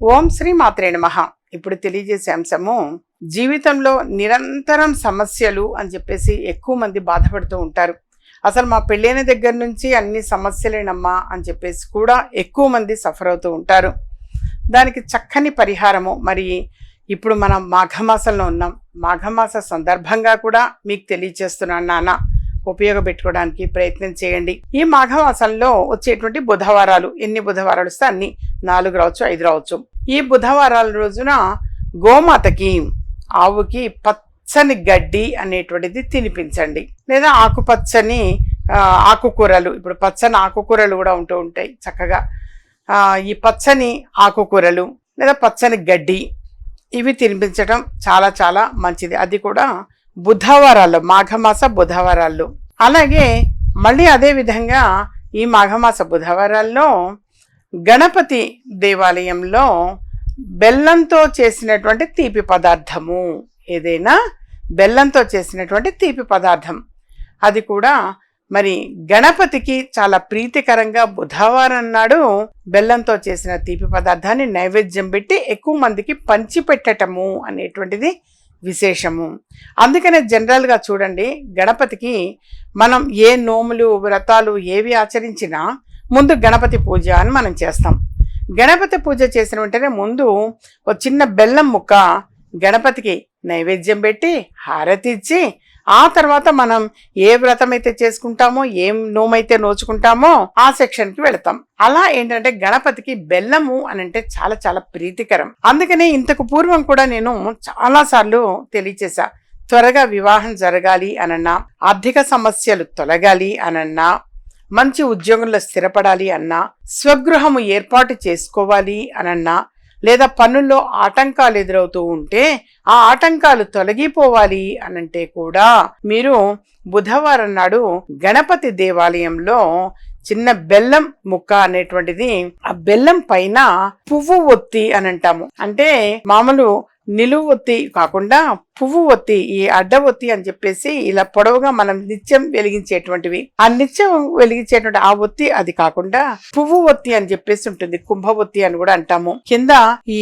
ఓం శ్రీ మాత్రే నమ. ఇప్పుడు తెలియజేసే అంశము జీవితంలో నిరంతరం సమస్యలు అని చెప్పేసి ఎక్కువ మంది బాధపడుతూ ఉంటారు. అసలు మా పెళ్ళైన దగ్గర నుంచి అన్ని సమస్యలేనమ్మా అని చెప్పేసి కూడా ఎక్కువ మంది సఫర్ అవుతూ ఉంటారు. దానికి చక్కని పరిహారము. మరి ఇప్పుడు మనం మాఘమాసంలో ఉన్నాం. మాఘమాస సందర్భంగా కూడా మీకు తెలియచేస్తున్నాను నాన్న. ఉపయోగపెట్టుకోవడానికి ప్రయత్నం చేయండి. ఈ మాఘమాసంలో వచ్చేటువంటి బుధవారాలు ఎన్ని బుధవారాలు వస్తే అన్ని? నాలుగు రావచ్చు ఐదు రావచ్చు. ఈ బుధవారాల రోజున గోమాతకి ఆవుకి పచ్చని గడ్డి అనేటువంటిది తినిపించండి. లేదా ఆకుపచ్చని ఆకుకూరలు. ఇప్పుడు పచ్చని ఆకుకూరలు కూడా ఉంటూ ఉంటాయి చక్కగా. ఈ పచ్చని ఆకుకూరలు లేదా పచ్చని గడ్డి ఇవి తినిపించడం చాలా చాలా మంచిది. అది కూడా బుధవారాల్లో మాఘమాస బుధవారాల్లో. అలాగే మళ్ళీ అదే విధంగా ఈ మాఘమాస బుధవారాల్లో గణపతి దేవాలయంలో బెల్లంతో చేసినటువంటి తీపి పదార్థము. ఏదైనా బెల్లంతో చేసినటువంటి తీపి పదార్థం. అది కూడా మరి గణపతికి చాలా ప్రీతికరంగా బుధవారం నాడు బెల్లంతో చేసిన తీపి పదార్థాన్ని నైవేద్యం పెట్టి ఎక్కువ మందికి పంచిపెట్టటము అనేటువంటిది విశేషము. అందుకనే జనరల్గా చూడండి గణపతికి మనం ఏ నోములు వ్రతాలు ఏవి ఆచరించినా ముందు గణపతి పూజ అని మనం చేస్తాం. గణపతి పూజ చేసిన వెంటనే ముందు ఒక చిన్న బెల్లం ముక్క గణపతికి నైవేద్యం పెట్టి హారతి ఇచ్చి ఆ తర్వాత మనం ఏ వ్రతం అయితే చేసుకుంటామో ఏం నోమైతే నోచుకుంటామో ఆ సెక్షన్కి వెళతాం. అలా ఏంటంటే గణపతికి బెల్లము అని అంటే చాలా చాలా ప్రీతికరం. అందుకనే ఇంతకు పూర్వం కూడా నేను చాలా సార్లు తెలియచేశా. త్వరగా వివాహం జరగాలి అనన్నా ఆర్థిక సమస్యలు తొలగాలి అనన్నా మంచి ఉద్యోగంలో స్థిరపడాలి అన్నా స్వగృహము ఏర్పాటు చేసుకోవాలి అనన్నా లేదా పనుల్లో ఆటంకాలు ఎదురవుతూ ఉంటే ఆ ఆటంకాలు తొలగిపోవాలి అనంటే కూడా మీరు బుధవారం నాడు గణపతి దేవాలయంలో చిన్న బెల్లం ముక్క అనేటువంటిది ఆ బెల్లం పైన పువ్వు ఒత్తి అని అంటాము. అంటే మామూలు నిలువు ఒత్తి కాకుండా పువ్వు ఒత్తి ఈ అడ్డ ఒత్తి అని చెప్పేసి ఇలా పొడవుగా మనం నిత్యం వెలిగించేటువంటివి. ఆ నిత్యం వెలిగించేటువంటి ఆ ఒత్తి అది కాకుండా పువ్వు ఒత్తి అని చెప్పేసి ఉంటుంది. కుంభ ఒత్తి అని కూడా అంటాము. కింద ఈ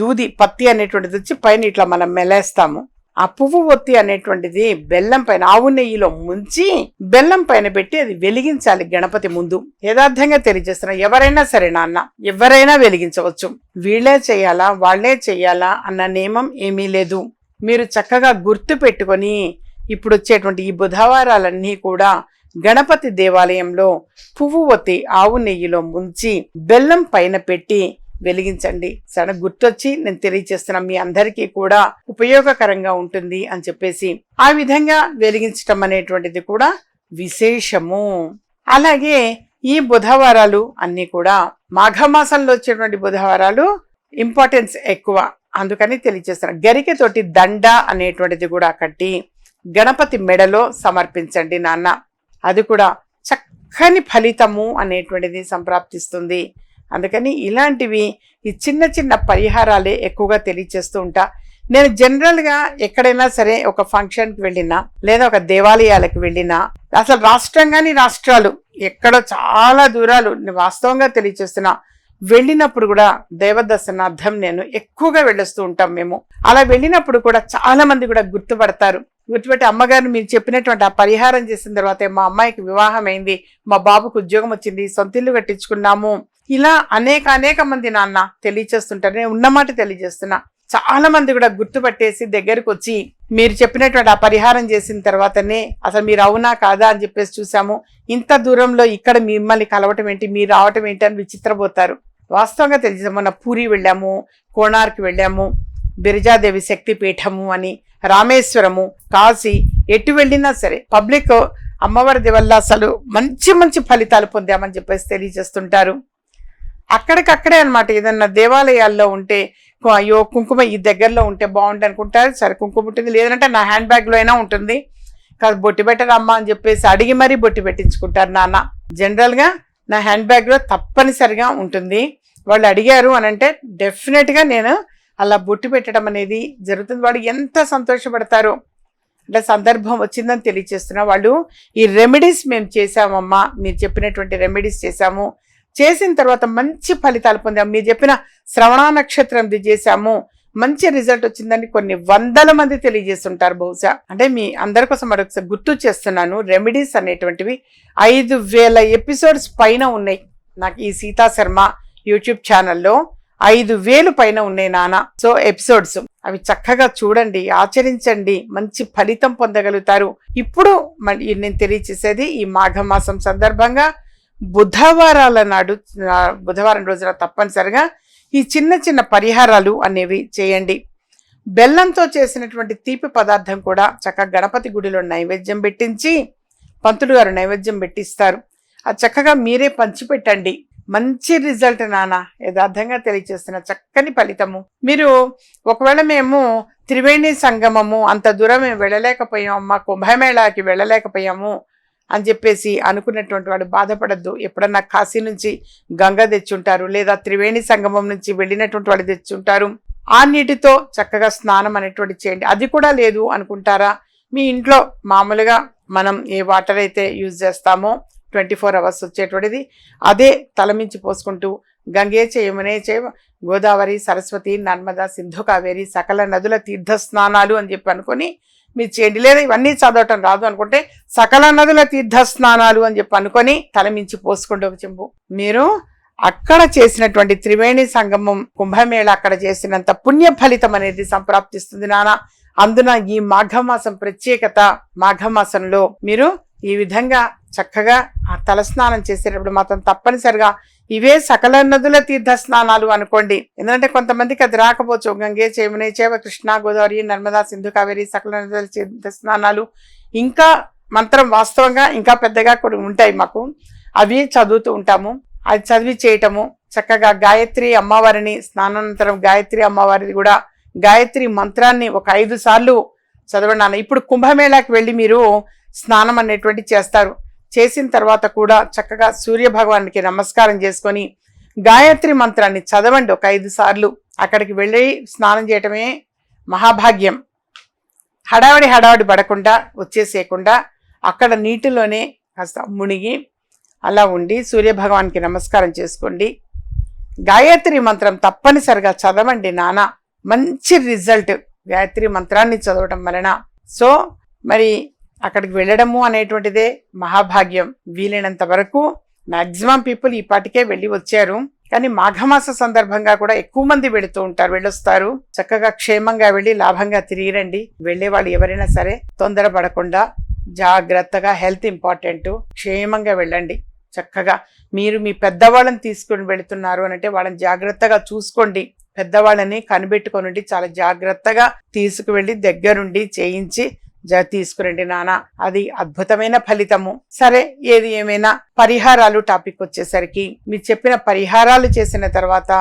దూది పత్తి అనేటువంటిది వచ్చి పైన ఇట్లా మనం మెలేస్తాము. ఆ పువ్వు ఒత్తి అనేటువంటిది బెల్లం పైన ఆవు నెయ్యిలో ముంచి బెల్లం పైన పెట్టి అది వెలిగించాలి గణపతి ముందు. యథార్థంగా తెలియజేస్తున్నా ఎవరైనా సరే నాన్న ఎవరైనా వెలిగించవచ్చు. వీళ్ళే చేయాలా వాళ్ళే చేయాలా అన్న నియమం ఏమీ లేదు. మీరు చక్కగా గుర్తు పెట్టుకొని ఇప్పుడు వచ్చేటువంటి ఈ బుధవారాలన్నీ కూడా గణపతి దేవాలయంలో పువ్వు ఒత్తి ఆవు నెయ్యిలో ముంచి బెల్లం పైన పెట్టి వెలిగించండి. సడన్ గుర్తొచ్చి నేను తెలియజేస్తున్నా మీ అందరికీ కూడా ఉపయోగకరంగా ఉంటుంది అని చెప్పేసి ఆ విధంగా వెలిగించటం అనేటువంటిది కూడా విశేషము. అలాగే ఈ బుధవారాలు అన్నీ కూడా మాఘమాసంలో వచ్చేటువంటి బుధవారాలు ఇంపార్టెన్స్ ఎక్కువ. అందుకని తెలియజేస్తున్నా. గరికెతోటి దండ అనేటువంటిది కూడా కట్టి గణపతి మెడలో సమర్పించండి నాన్న. అది కూడా చక్కని ఫలితము అనేటువంటిది సంప్రాప్తిస్తుంది. అందుకని ఇలాంటివి ఈ చిన్న చిన్న పరిహారాలే ఎక్కువగా తెలియచేస్తూ ఉంటా. నేను జనరల్గా ఎక్కడైనా సరే ఒక ఫంక్షన్కి వెళ్ళినా లేదా ఒక దేవాలయాలకు వెళ్ళినా అసలు రాష్ట్రం కానీ రాష్ట్రాలు ఎక్కడో చాలా దూరాలు వాస్తవంగా తెలియచేస్తున్నా వెళ్ళినప్పుడు కూడా దేవదర్శనార్థం నేను ఎక్కువగా వెళ్ళొస్తూ ఉంటాం మేము. అలా వెళ్ళినప్పుడు కూడా చాలా మంది కూడా గుర్తుపడతారు. గుర్తుపెట్టి అమ్మగారు మీరు చెప్పినటువంటి ఆ పరిహారం చేసిన తర్వాత మా అమ్మాయికి వివాహం అయింది మా బాబుకు ఉద్యోగం వచ్చింది సొంత ఇల్లు కట్టించుకున్నాము ఇలా అనేక అనేక మంది నాన్న తెలియచేస్తుంటారు. నేను ఉన్నమాట తెలియజేస్తున్నా. చాలా మంది కూడా గుర్తుపట్టేసి దగ్గరకు వచ్చి మీరు చెప్పినటువంటి ఆ పరిహారం చేసిన తర్వాతనే అసలు మీరు అవునా కాదా అని చెప్పేసి చూసాము. ఇంత దూరంలో ఇక్కడ మిమ్మల్ని కలవటం ఏంటి? మీరు రావటం ఏంటి? అని విచిత్రపోతారు. వాస్తవంగా తెలియదు మొన్న పూరి వెళ్ళాము కోణార్కి వెళ్ళాము బిరజాదేవి శక్తిపీఠము అని రామేశ్వరము కాశీ ఎటు వెళ్ళినా సరే పబ్లిక్ అమ్మవారి వల్ల అసలు మంచి మంచి ఫలితాలు పొందామని చెప్పేసి తెలియజేస్తుంటారు. అక్కడికక్కడే అనమాట ఏదన్నా దేవాలయాల్లో ఉంటే అయ్యో కుంకుమ ఈ దగ్గరలో ఉంటే బాగుంటుంది అనుకుంటారు. సరే కుంకుమ ఉంటుంది. లేదంటే నా హ్యాండ్ బ్యాగ్లో అయినా ఉంటుంది. కాదు బొట్టి పెట్టరమ్మా అని చెప్పేసి అడిగి మరీ బొట్టి పెట్టించుకుంటారు నాన్న. జనరల్గా నా హ్యాండ్ బ్యాగ్లో తప్పనిసరిగా ఉంటుంది. వాళ్ళు అడిగారు అని అంటే డెఫినెట్గా నేను అలా బొట్టు పెట్టడం అనేది జరుగుతుంది. వాడు ఎంత సంతోషపడతారు అంటే సందర్భం వచ్చిందని తెలియచేస్తున్నా. వాళ్ళు ఈ రెమెడీస్ మేము చేసామమ్మా మీరు చెప్పినటువంటి రెమెడీస్ చేసాము చేసిన తర్వాత మంచి ఫలితాలు పొందాము మీరు చెప్పిన శ్రవణ నక్షత్రం చేశాము. మంచి రిజల్ట్ వచ్చిందని కొన్ని వందల మంది తెలియజేస్తుంటారు బహుశా. అంటే మీ అందరి కోసం మరొకసారి గుర్తు చేస్తున్నాను. రెమెడీస్ అనేటువంటివి ఐదు వేల ఎపిసోడ్స్ పైన ఉన్నాయి. నాకు ఈ సీతా శర్మ యూట్యూబ్ ఛానల్లో ఐదు వేలు పైన ఉన్నాయి నాన్న. సో ఎపిసోడ్స్ అవి చక్కగా చూడండి ఆచరించండి మంచి ఫలితం పొందగలుగుతారు. ఇప్పుడు నేను తెలియచేసేది ఈ మాఘమాసం సందర్భంగా బుధవారాల నాడు బుధవారం రోజున తప్పనిసరిగా ఈ చిన్న చిన్న పరిహారాలు అనేవి చేయండి. బెల్లంతో చేసినటువంటి తీపి పదార్థం కూడా చక్కగా గణపతి గుడిలో నైవేద్యం పెట్టించి పంతులు గారు నైవేద్యం పెట్టిస్తారు. అది చక్కగా మీరే పంచిపెట్టండి. మంచి రిజల్ట్ నాన్న యథార్థంగా తెలియచేస్తున్న చక్కని ఫలితము. మీరు ఒకవేళ మేము త్రివేణి సంగమము అంత దూరం మేము వెళ్ళలేకపోయాము మా కుంభమేళాకి వెళ్ళలేకపోయాము అని చెప్పేసి అనుకున్నటువంటి వాడు బాధపడద్దు. ఎప్పుడన్నా కాశీ నుంచి గంగ తెచ్చుంటారు లేదా త్రివేణి సంగమం నుంచి వెళ్ళినటువంటి వాడు తెచ్చుంటారు. ఆ నీటితో చక్కగా స్నానం అనేటువంటి చేయండి. అది కూడా లేదు అనుకుంటారా? మీ ఇంట్లో మామూలుగా మనం ఏ వాటర్ అయితే యూజ్ చేస్తామో ట్వంటీ ఫోర్ అవర్స్ వచ్చేటువంటిది అదే తలమించి పోసుకుంటూ గంగే చేయమనే చేయ గోదావరి సరస్వతి నర్మద సింధు కావేరి సకల నదుల తీర్థ స్నానాలు అని చెప్పి అనుకొని మీరు చేయండి. లేదా ఇవన్నీ చదవటం రాదు అనుకుంటే సకల నదుల తీర్థ స్నానాలు అని చెప్పి అనుకొని తలమించి పోసుకోండి ఒక చెంబు. మీరు అక్కడ చేసినటువంటి త్రివేణి సంగమం కుంభమేళ అక్కడ చేసినంత పుణ్య ఫలితం అనేది సంప్రాప్తిస్తుంది నాన్న అందున ఈ మాఘమాసం ప్రత్యేకత మాఘమాసంలో మీరు ఈ విధంగా చక్కగా ఆ తలస్నానం చేసేటప్పుడు మాత్రం తప్పనిసరిగా ఇవే సకల నదుల తీర్థ స్నానాలు అనుకోండి. ఎందుకంటే కొంతమందికి అది రాకపోవచ్చు. గంగే చేమనే చేవ కృష్ణ గోదావరి నర్మదా సింధు కావేరి సకల నదుల తీర్థ స్నానాలు ఇంకా మంత్రం వాస్తవంగా ఇంకా పెద్దగా కూడా ఉంటాయి మాకు. అవి చదువుతూ ఉంటాము. అది చదివి చేయటము చక్కగా గాయత్రి అమ్మవారిని స్నానానంతరం గాయత్రి అమ్మవారిది కూడా గాయత్రి మంత్రాన్ని ఒక ఐదు సార్లు చదవండి. ఇప్పుడు కుంభమేళాకి వెళ్ళి మీరు స్నానం అనేటువంటి చేస్తారు. చేసిన తర్వాత కూడా చక్కగా సూర్య భగవానికి నమస్కారం చేసుకొని గాయత్రి మంత్రాన్ని చదవండి ఒక ఐదు సార్లు. అక్కడికి వెళ్ళి స్నానం చేయటమే మహాభాగ్యం. హడావడి హడావడి పడకుండా వచ్చేసేయకుండా అక్కడ నీటిలోనే కాస్త మునిగి అలా ఉండి సూర్యభగవానికి నమస్కారం చేసుకోండి. గాయత్రి మంత్రం తప్పనిసరిగా చదవండి నాన్న మంచి రిజల్ట్ గాయత్రి మంత్రాన్ని చదవటం వలన. సో మరి అక్కడికి వెళ్ళడము అనేటువంటిదే మహాభాగ్యం. వీలైనంత వరకు మాక్సిమం పీపుల్ ఈ పాటికే వెళ్ళి వచ్చారు. కానీ మాఘమాస సందర్భంగా కూడా ఎక్కువ మంది వెళుతూ ఉంటారు వెళ్ళొస్తారు. చక్కగా క్షేమంగా వెళ్ళి లాభంగా తిరిగిరండి. వెళ్ళే వాళ్ళు ఎవరైనా సరే తొందరపడకుండా జాగ్రత్తగా హెల్త్ ఇంపార్టెంట్ క్షేమంగా వెళ్ళండి. చక్కగా మీరు మీ పెద్దవాళ్ళని తీసుకుని వెళుతున్నారు అని అంటే వాళ్ళని జాగ్రత్తగా చూసుకోండి. పెద్దవాళ్ళని కనిపెట్టుకొని చాలా జాగ్రత్తగా తీసుకువెళ్ళి దగ్గరుండి చేయించి జ తీసుకురండి నాన్న అది అద్భుతమైన ఫలితము. సరే ఏది ఏమైనా పరిహారాలు టాపిక్ వచ్చేసరికి మీరు చెప్పిన పరిహారాలు చేసిన తర్వాత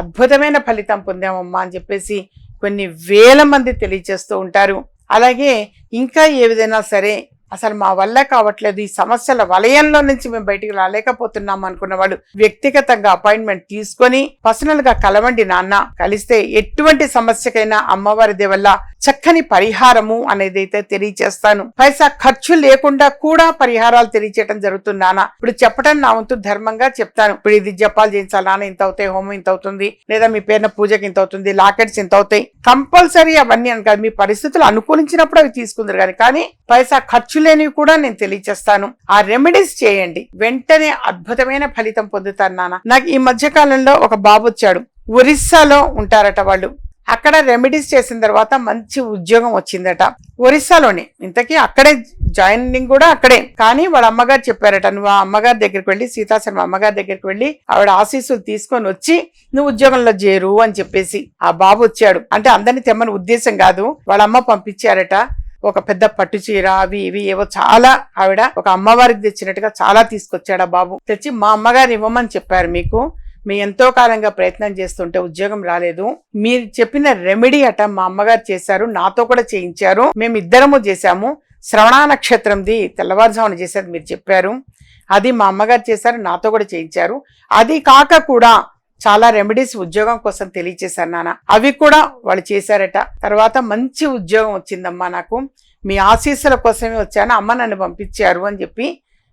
అద్భుతమైన ఫలితం పొందామమ్మా అని చెప్పేసి కొన్ని వేల మంది తెలియజేస్తూ ఉంటారు. అలాగే ఇంకా ఏ విధైనా సరే అసలు మా వల్ల కావట్లేదు. ఈ సమస్యల వలయంలో నుంచి మేము బయటికి రాలేకపోతున్నాం అనుకున్న వాళ్ళు వ్యక్తిగతంగా అపాయింట్మెంట్ తీసుకొని పర్సనల్గా కలవండి నాన్న. కలిస్తే ఎటువంటి సమస్యకైనా అమ్మవారి దేవల్ల చక్కని పరిహారము అనేది అయితే తెలియచేస్తాను. పైసా ఖర్చు లేకుండా కూడా పరిహారాలు తెలియచేయడం జరుగుతుంది నాన్న. ఇప్పుడు చెప్పడం నా వంతు ధర్మంగా చెప్తాను. ఇప్పుడు ఇది జపాలు చేయించాలి నాన్న ఇంత అవుతాయి హోమం ఇంత అవుతుంది లేదా మీ పేరున పూజకి ఇంత అవుతుంది లాకెట్స్ ఇంత అవుతాయి. కంపల్సరీ అవన్నీ అని కాదు మీ పరిస్థితులు అనుకూలించినప్పుడు అవి తీసుకుందరు కానీ కానీ పైసా ఖర్చు ఖర్చులేనివి కూడా నేను తెలియచేస్తాను. ఆ రెమెడీస్ చేయండి. వెంటనే అద్భుతమైన ఫలితం పొందుతారు నాన్న. నాకు ఈ మధ్య కాలంలో ఒక బాబు వచ్చాడు. ఒరిస్సాలో ఉంటారట వాళ్ళు. అక్కడ రెమెడీస్ చేసిన తర్వాత మంచి ఉద్యోగం వచ్చిందట. ఒరిస్సాలోనే. ఇంతకీ అక్కడే జాయినింగ్ కూడా అక్కడే. కానీ వాళ్ళ అమ్మగారు చెప్పారట నువ్వు ఆ అమ్మగారి దగ్గరికి వెళ్ళి సీతాశర్మ అమ్మగారి దగ్గరికి వెళ్ళి ఆవిడ ఆశీస్సులు తీసుకొని వచ్చి నువ్వు ఉద్యోగంలో చేరు అని చెప్పేసి ఆ బాబు వచ్చాడు. అంటే అందరిని తెమ్మని ఉద్దేశం కాదు. వాళ్ళ అమ్మ పంపించారట. ఒక పెద్ద పట్టు చీర అవి ఇవి ఏవో చాలా ఆవిడ ఒక అమ్మవారికి తెచ్చినట్టుగా చాలా తీసుకొచ్చాడు ఆ బాబు. తెచ్చి మా అమ్మగారు ఇవ్వమని చెప్పారు మీకు. మీ ఎంతో కాలంగా ప్రయత్నం చేస్తుంటే ఉద్యోగం రాలేదు. మీరు చెప్పిన రెమెడీ అట మా అమ్మగారు చేశారు. నాతో కూడా చేయించారు. మేము ఇద్దరము చేశాము. శ్రవణ నక్షత్రంది తెల్లవారుజామున చేసేది మీరు చెప్పారు. అది మా అమ్మగారు చేశారు. నాతో కూడా చేయించారు. అది కాక కూడా చాలా రెమెడీస్ ఉద్యోగం కోసం తెలియచేశాను నాన్న. అవి కూడా వాళ్ళు చేశారట. తర్వాత మంచి ఉద్యోగం వచ్చిందమ్మా నాకు. మీ ఆశీస్సుల కోసమే వచ్చాను. అమ్మ నన్ను పంపించారు అని చెప్పి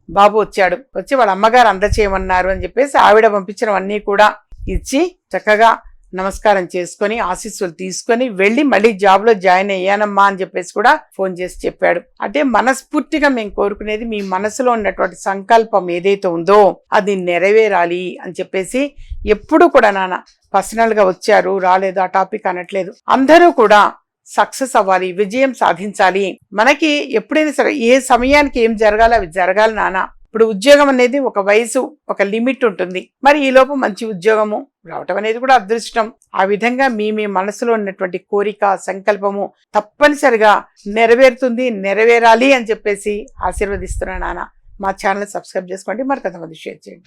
బాబు వచ్చాడు. వచ్చి వాళ్ళ అమ్మగారు అందచేయమన్నారు అని చెప్పేసి ఆవిడ పంపించినవన్నీ కూడా ఇచ్చి చక్కగా నమస్కారం చేసుకొని ఆశీస్సులు తీసుకొని వెళ్ళి మళ్ళీ జాబ్లో జాయిన్ అయ్యానమ్మా అని చెప్పేసి కూడా ఫోన్ చేసి చెప్పాడు. అంటే మనస్ఫూర్తిగా మేము కోరుకునేది మీ మనసులో ఉన్నటువంటి సంకల్పం ఏదైతే ఉందో అది నెరవేరాలి అని చెప్పేసి ఎప్పుడు కూడా నాన్న పర్సనల్గా వచ్చారు రాలేదు ఆ టాపిక్ అనట్లేదు. అందరూ కూడా సక్సెస్ అవ్వాలి విజయం సాధించాలి. మనకి ఎప్పుడైనా సరే ఏ సమయానికి ఏం జరగాలి అవి జరగాలి నాన్న. ఇప్పుడు ఉద్యోగం అనేది ఒక వయసు ఒక లిమిట్ ఉంటుంది. మరి ఈ లోపు మంచి ఉద్యోగము రావటం అనేది కూడా అదృష్టం. ఆ విధంగా మీ మీ మనసులో ఉన్నటువంటి కోరిక సంకల్పము తప్పనిసరిగా నెరవేరుతుంది నెరవేరాలి అని చెప్పేసి ఆశీర్వదిస్తున్నాను నాన్న. మా ఛానల్ సబ్స్క్రైబ్ చేసుకోండి మరి కొంతమంది షేర్ చేయండి.